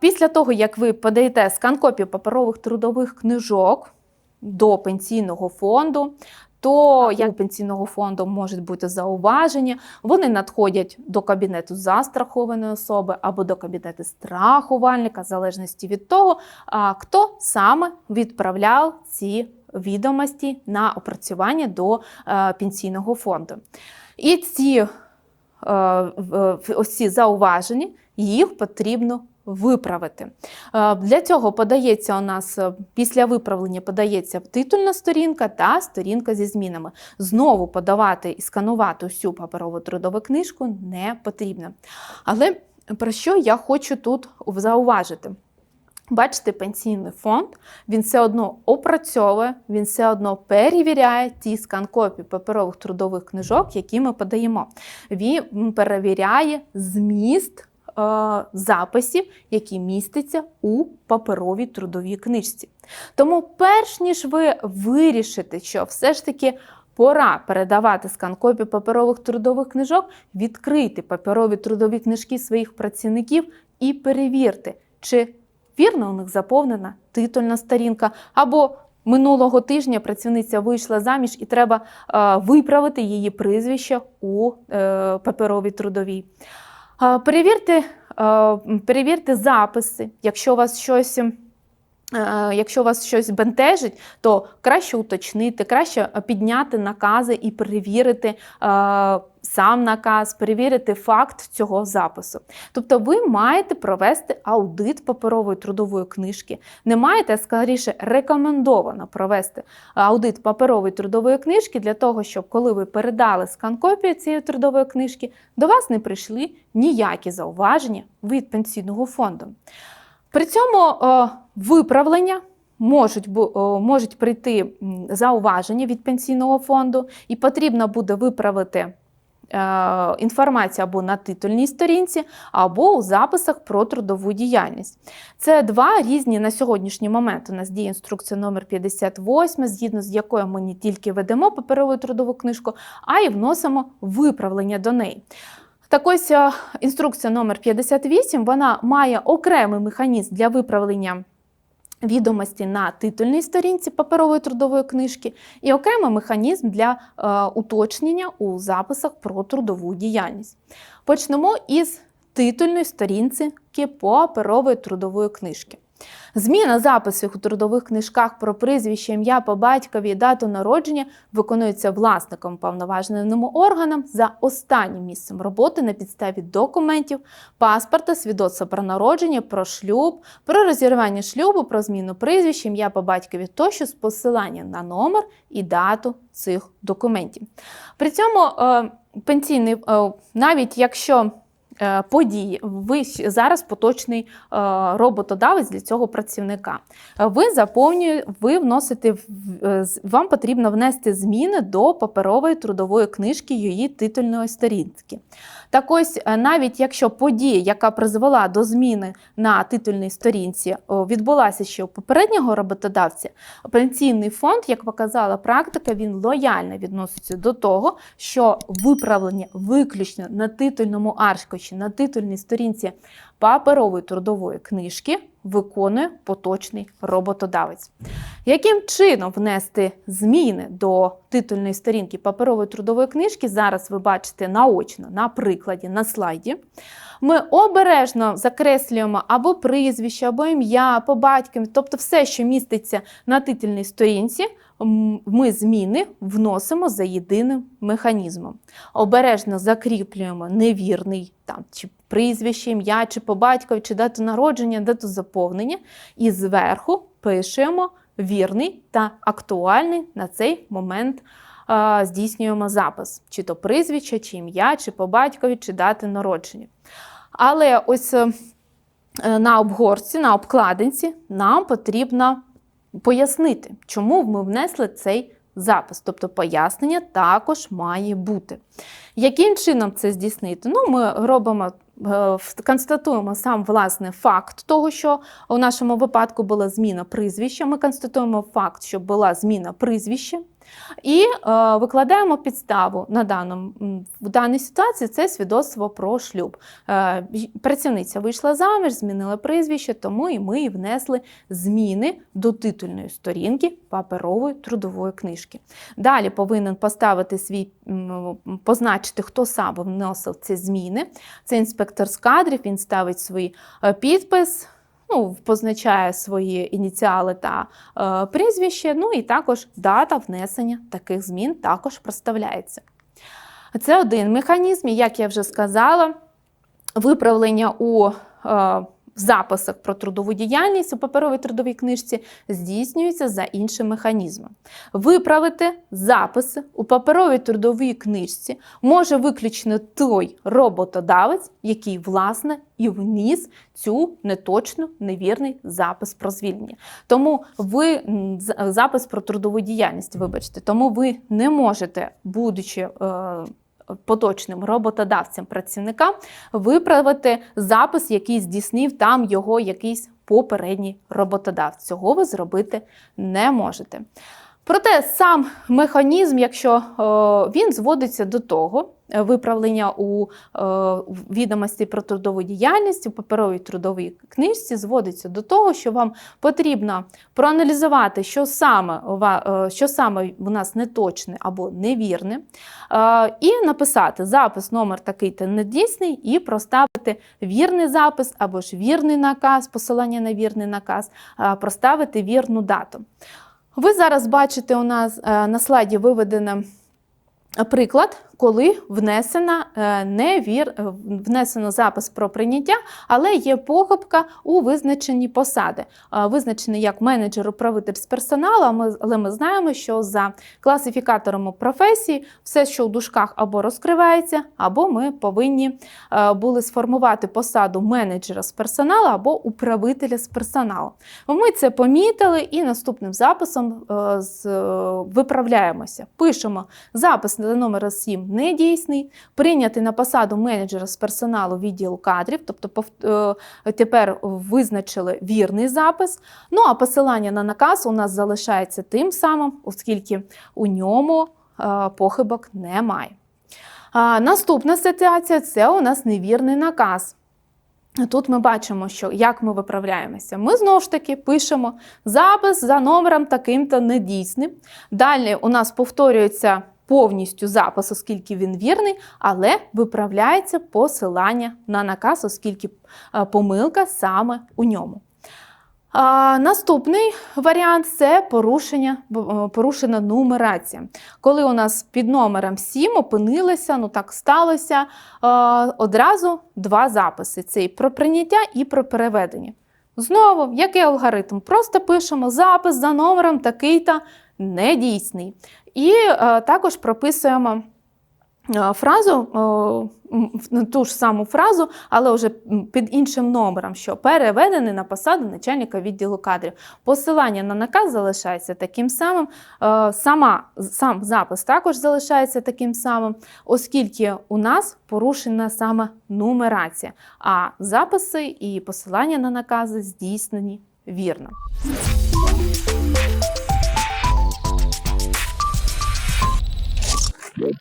Після того, як ви подаєте скан копію паперових трудових книжок до пенсійного фонду, то як пенсійного фонду можуть бути зауваження, вони надходять до кабінету застрахованої особи або до кабінету страхувальника, в залежності від того, хто саме відправляв ці відомості на опрацювання до е, пенсійного фонду. І ці е, в- ось ці зауваження їх потрібно виправити. Е, Для цього подається у нас е, після виправлення подається титульна сторінка та сторінка зі змінами. Знову подавати і сканувати всю паперову трудову книжку не потрібно. Але про що я хочу тут зауважити? Бачите, пенсійний фонд він все одно опрацьовує, він все одно перевіряє ті скан-копії паперових трудових книжок, які ми подаємо. Він перевіряє зміст е, записів, які містяться у паперовій трудовій книжці. Тому, перш ніж ви вирішите, що все ж таки пора передавати скан-копію паперових трудових книжок, відкрийте паперові трудові книжки своїх працівників і перевірте, чи вірно у них заповнена титульна сторінка, або минулого тижня працівниця вийшла заміж і треба е, виправити її прізвище у е, паперовій трудовій. Е, перевірте, е, перевірте записи, якщо вас щось. е, Якщо вас щось бентежить, то краще уточнити, краще підняти накази і перевірити е, сам наказ, перевірити факт цього запису. Тобто ви маєте провести аудит паперової трудової книжки. Не маєте, а скоріше рекомендовано провести аудит паперової трудової книжки для того, щоб коли ви передали скан-копію цієї трудової книжки, до вас не прийшли ніякі зауваження від пенсійного фонду. При цьому е, виправлення можуть, е, можуть прийти зауваження від пенсійного фонду, і потрібно буде виправити е, інформацію або на титульній сторінці, або у записах про трудову діяльність. Це два різні на сьогоднішній момент. У нас діє інструкція номер 58, згідно з якою ми не тільки ведемо паперову трудову книжку, а й вносимо виправлення до неї. Так ось е, інструкція номер 58 вона має окремий механізм для виправлення відомості на титульній сторінці паперової трудової книжки і окремий механізм для е, уточнення у записах про трудову діяльність. Почнемо із титульної сторінці паперової трудової книжки. Зміна записів у трудових книжках про прізвище, ім'я по батькові і дату народження виконується власником повноваженим органом за останнім місцем роботи на підставі документів, паспорта, свідоцтва про народження, про шлюб, про розірвання шлюбу, про зміну прізвища, ім'я по батькові тощо з посиланням на номер і дату цих документів. При цьому е, пенсійний, е, навіть якщо події, ви зараз поточний е, роботодавець для цього працівника. Е, Ви заповнюєте, ви вносите, е, вам потрібно внести зміни до паперової трудової книжки її титульної сторінки. Так ось, е, навіть якщо подія, яка призвела до зміни на титульній сторінці, відбулася ще у попереднього роботодавця, пенсійний фонд, як показала практика, він лояльно відноситься до того, що виправлення виключно на титульному аршкочі, на титульній сторінці паперової трудової книжки виконує поточний роботодавець. Яким чином внести зміни до титульної сторінки паперової трудової книжки? Зараз ви бачите наочно на прикладі на слайді. Ми обережно закреслюємо або прізвище, або ім'я, по батькові, тобто все, що міститься на титульній сторінці, ми зміни вносимо за єдиним механізмом. Обережно закріплюємо невірний там, чи прізвище, ім'я, чи по батькові, чи дату народження, дату заповнення, і зверху пишемо вірний та актуальний на цей момент здійснюємо запис, чи то прізвище, чи ім'я, чи по батькові, чи дати народження. Але ось е, е, на обгорці, на обкладинці нам потрібно пояснити, чому ми внесли цей запис. Тобто пояснення також має бути. Яким чином це здійснити? Ну, ми робимо. е, Констатуємо сам власне факт того, що у нашому випадку була зміна прізвища. Ми констатуємо факт, що була зміна прізвища. І е, викладаємо підставу на даному, в даній ситуації це свідоцтво про шлюб. Е, працівниця вийшла заміж, змінила прізвище, тому і ми внесли зміни до титульної сторінки паперової трудової книжки. Далі повинен поставити свій позначити, хто саме вносив ці зміни. Це інспектор з кадрів, він ставить свій е, підпис. Ну, позначає свої ініціали та е, прізвище, ну і також дата внесення таких змін також проставляється. Це один механізм, як я вже сказала, виправлення у е, записах про трудову діяльність у паперовій трудовій книжці здійснюється за іншим механізмом. Виправити записи у паперовій трудовій книжці може виключно той роботодавець, який, власне, і вніс цю неточну, невірний запис про звільнення. Тому ви запис про трудову діяльність, вибачте, тому ви не можете, будучи. Е, Поточним роботодавцем працівника виправити запис, який здійснив там його якийсь попередній роботодавець. Цього ви зробити не можете. Проте сам механізм, якщо е, він зводиться до того, е, виправлення у е, відомості про трудову діяльність у паперовій трудовій книжці зводиться до того, що вам потрібно проаналізувати, що саме, що саме у нас неточне або невірне, і написати запис номер такий-то недійсний, і проставити вірний запис або ж вірний наказ, посилання на вірний наказ, проставити вірну дату. Ви зараз бачите у нас е, на слайді виведено приклад, коли внесена е, невір, е, внесено запис про прийняття, але є похибка у визначенні посади. Е, Визначений як менеджер-управитель з персоналу, але ми знаємо, що за класифікатором професії все, що у дужках або розкривається, або ми повинні були сформувати посаду менеджера з персоналу або управителя з персоналу. Ми це помітили і наступним записом виправляємося. Пишемо запис на номер 7 недійсний, прийняти на посаду менеджера з персоналу відділу кадрів, тобто е, тепер визначили вірний запис. Ну а посилання на наказ у нас залишається тим самим, оскільки у ньому е, похибок немає. Наступна ситуація це у нас невірний наказ. Тут ми бачимо, що як ми виправляємося. Ми знову ж таки пишемо запис за номером таким-то недійсним. Далі у нас повторюється повністю запис, оскільки він вірний, але виправляється посилання на наказ, оскільки е, помилка саме у ньому. А, наступний варіант це порушення, е, порушена нумерація. Коли у нас під номером 7 опинилося, ну так сталося, е, одразу два записи: це і про прийняття, і про переведення. Знову, який алгоритм? Просто пишемо запис за номером такий-то недійсний. І е, також прописуємо е, фразу, е, в- ту ж саму фразу, але вже під іншим номером, що переведений на посаду начальника відділу кадрів. Посилання на наказ залишається таким самим. Сама, сам запис також залишається таким самим, оскільки у нас порушена саме нумерація, а записи і посилання на накази здійснені вірно. good.